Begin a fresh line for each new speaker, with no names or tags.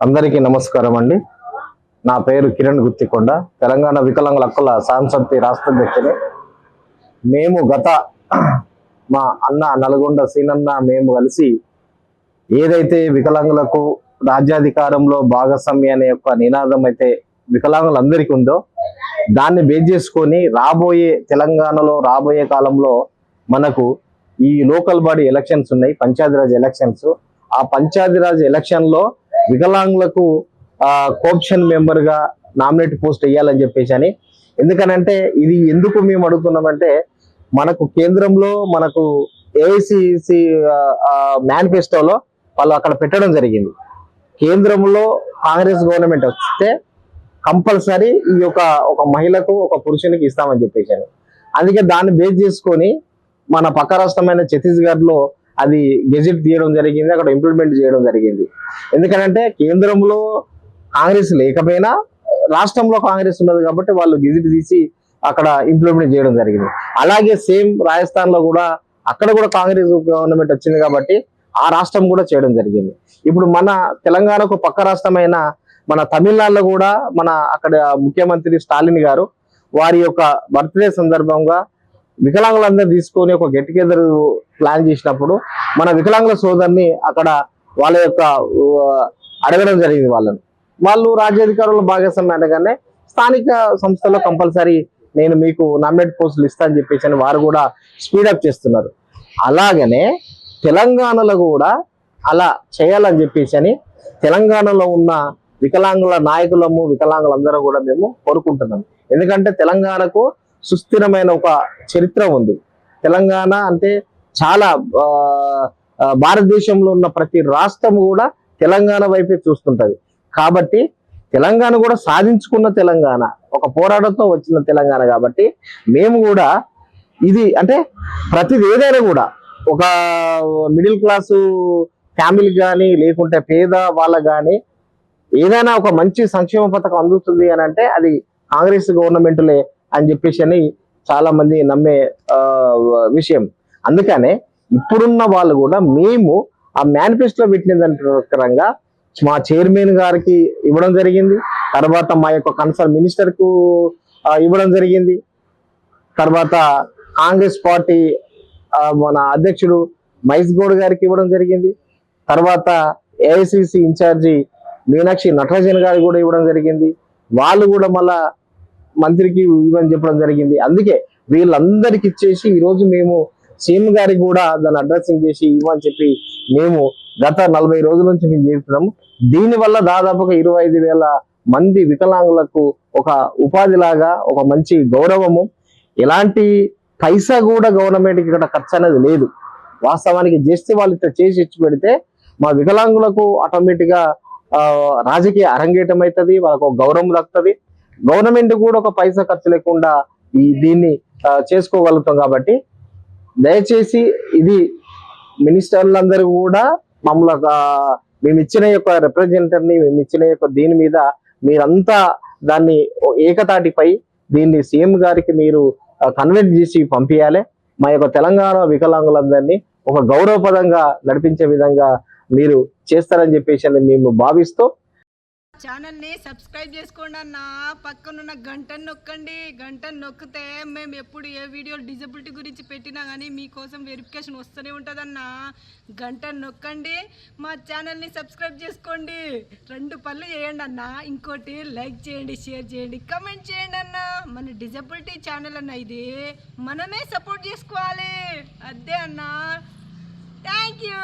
అందరికీ నమస్కారం అండి. నా పేరు కిరణ్ గుత్తికొండ. తెలంగాణ వికలాంగుల హక్కుల సాంసక్తి రాష్ట్ర అధ్యక్షుని మేము గత మా అన్న నల్గొండ సీనన్న మేము కలిసి ఏదైతే వికలాంగులకు రాజ్యాధికారంలో భాగస్వామ్య అనే యొక్క నినాదం అయితే వికలాంగులందరికీ ఉందో దాన్ని బేస్ చేసుకొని రాబోయే తెలంగాణలో రాబోయే కాలంలో మనకు ఈ లోకల్ బాడీ ఎలక్షన్స్ ఉన్నాయి పంచాయతీరాజ్ ఎలక్షన్స్ ఆ పంచాయతీరాజ్ ఎలక్షన్లో వికలాంగులకు కోప్షన్ మెంబర్గా నామినేట్ పోస్ట్ వేయాలని చెప్పేసి అని. ఎందుకనంటే ఇది ఎందుకు మేము అడుగుతున్నామంటే మనకు కేంద్రంలో మనకు ఏఐసిసి మేనిఫెస్టోలో వాళ్ళు అక్కడ పెట్టడం జరిగింది. కేంద్రంలో కాంగ్రెస్ గవర్నమెంట్ వస్తే కంపల్సరీ ఈ యొక్క ఒక మహిళకు ఒక పురుషునికి ఇస్తామని చెప్పేసాను అందుకే దాన్ని బేస్ చేసుకొని మన పక్క రాష్ట్రమైన ఛత్తీస్గఢ్లో అది గెజిట్ తీయడం జరిగింది అక్కడ ఇంప్లిమెంట్ చేయడం జరిగింది. ఎందుకంటే కేంద్రంలో కాంగ్రెస్ లేకపోయినా రాష్ట్రంలో కాంగ్రెస్ ఉన్నది కాబట్టి వాళ్ళు గెజిట్ తీసి అక్కడ ఇంప్లిమెంట్ చేయడం జరిగింది. అలాగే సేమ్ రాజస్థాన్లో కూడా అక్కడ కూడా కాంగ్రెస్ గవర్నమెంట్ వచ్చింది కాబట్టి ఆ రాష్ట్రం కూడా చేయడం జరిగింది. ఇప్పుడు మన తెలంగాణకు పక్క రాష్ట్రమైన మన తమిళనాడులో కూడా మన అక్కడ ముఖ్యమంత్రి స్టాలిన్ గారు వారి యొక్క బర్త్డే సందర్భంగా వికలాంగులందరూ తీసుకొని ఒక గెట్ టుగెదర్ ప్లాన్ చేసినప్పుడు మన వికలాంగుల సోదరిని అక్కడ వాళ్ళ యొక్క అడగడం జరిగింది వాళ్ళని. వాళ్ళు రాజ్యాధికారుల భాగస్వామ్యం అనగానే స్థానిక సంస్థలో కంపల్సరీ నేను మీకు నామినేట్ పోస్టులు ఇస్తా అని చెప్పేసి అని వారు కూడా స్పీడప్ చేస్తున్నారు. అలాగనే తెలంగాణలో కూడా అలా చేయాలని చెప్పేసి అని తెలంగాణలో ఉన్న వికలాంగుల నాయకులము వికలాంగులందరూ కూడా మేము కోరుకుంటున్నాం. ఎందుకంటే తెలంగాణకు సుస్థిరమైన ఒక చరిత్ర ఉంది. తెలంగాణ అంటే చాలా భారతదేశంలో ఉన్న ప్రతి రాష్ట్రం కూడా తెలంగాణ వైపే చూస్తుంటది. కాబట్టి తెలంగాణ కూడా సాధించుకున్న తెలంగాణ ఒక పోరాటంతో వచ్చిన తెలంగాణ కాబట్టి మేము కూడా ఇది అంటే ప్రతిది ఏదైనా కూడా ఒక మిడిల్ క్లాసు ఫ్యామిలీ కానీ లేకుంటే పేద వాళ్ళ కానీ ఏదైనా ఒక మంచి సంక్షేమ పథకం అందుతుంది అని అంటే అది కాంగ్రెస్ గవర్నమెంట్లే అని చెప్పేసి అని చాలా మంది నమ్మే విషయం. అందుకనే ఇప్పుడున్న వాళ్ళు కూడా మేము ఆ మేనిఫెస్టోలో పెట్టిన దాని ప్రకారంగా మా చైర్మన్ గారికి ఇవ్వడం జరిగింది. తర్వాత మా యొక్క కన్సర్న్ మినిస్టర్కు ఇవ్వడం జరిగింది. తర్వాత కాంగ్రెస్ పార్టీ మన అధ్యక్షుడు మహేష్ గౌడ్ గారికి ఇవ్వడం జరిగింది. తర్వాత ఏఐసిసి ఇన్ఛార్జి మీనాక్షి నటరాజన్ గారికి కూడా ఇవ్వడం జరిగింది. వాళ్ళు కూడా మళ్ళా మంత్రికి ఇవ్వని చెప్పడం జరిగింది. అందుకే వీళ్ళందరికి ఇచ్చేసి ఈ రోజు మేము సీఎం గారికి కూడా దాన్ని అడ్రస్సింగ్ చేసి ఇవ్వని చెప్పి మేము గత నలభై రోజుల నుంచి మేము చేస్తున్నాము. దీని వల్ల దాదాపుగా ఇరవై ఐదు వేల మంది వికలాంగులకు ఒక ఉపాధి లాగా ఒక మంచి గౌరవము. ఎలాంటి పైసా కూడా గవర్నమెంట్ ఇక్కడ ఖర్చు అనేది లేదు. వాస్తవానికి చేస్తే వాళ్ళు ఇట్లా చేసి ఇచ్చి పెడితే మా వికలాంగులకు ఆటోమేటిక్గా రాజకీయ అరంగేటం అవుతుంది వాళ్ళకు గౌరవం దక్కుతుంది. గవర్నమెంట్ కూడా ఒక పైసా ఖర్చు లేకుండా ఈ దీన్ని చేసుకోగలుగుతాం కాబట్టి దయచేసి ఇది మినిస్టర్లందరూ కూడా మమ్మల్ని మేము ఇచ్చిన యొక్క రిప్రజెంటర్ని మేము ఇచ్చిన యొక్క దీని మీద మీరంతా దాన్ని ఏకతాటిపై దీన్ని సీఎం గారికి మీరు కన్వర్ట్ చేసి పంపించాలి మా యొక్క తెలంగాణ వికలాంగులందరినీ ఒక గౌరవపదంగా నడిపించే విధంగా మీరు చేస్తారని చెప్పేసి మేము భావిస్తూ
ఛానల్ని సబ్స్క్రైబ్ చేసుకోండి అన్న. పక్కనున్న గంటను నొక్కండి. గంటను నొక్కితే మేము ఎప్పుడు ఏ వీడియోలు డిజబిలిటీ గురించి పెట్టినా కానీ మీకోసం వెరిఫికేషన్ వస్తూనే ఉంటుందన్న. గంటను నొక్కండి. మా ఛానల్ని సబ్స్క్రైబ్ చేసుకోండి. రెండు పనులు చేయండి అన్న. ఇంకోటి లైక్ చేయండి షేర్ చేయండి కమెంట్ చేయండి అన్న. మన డిజబిలిటీ ఛానల్ అన్న ఇది. మనమే సపోర్ట్ చేసుకోవాలి. అదే అన్న. Thank you.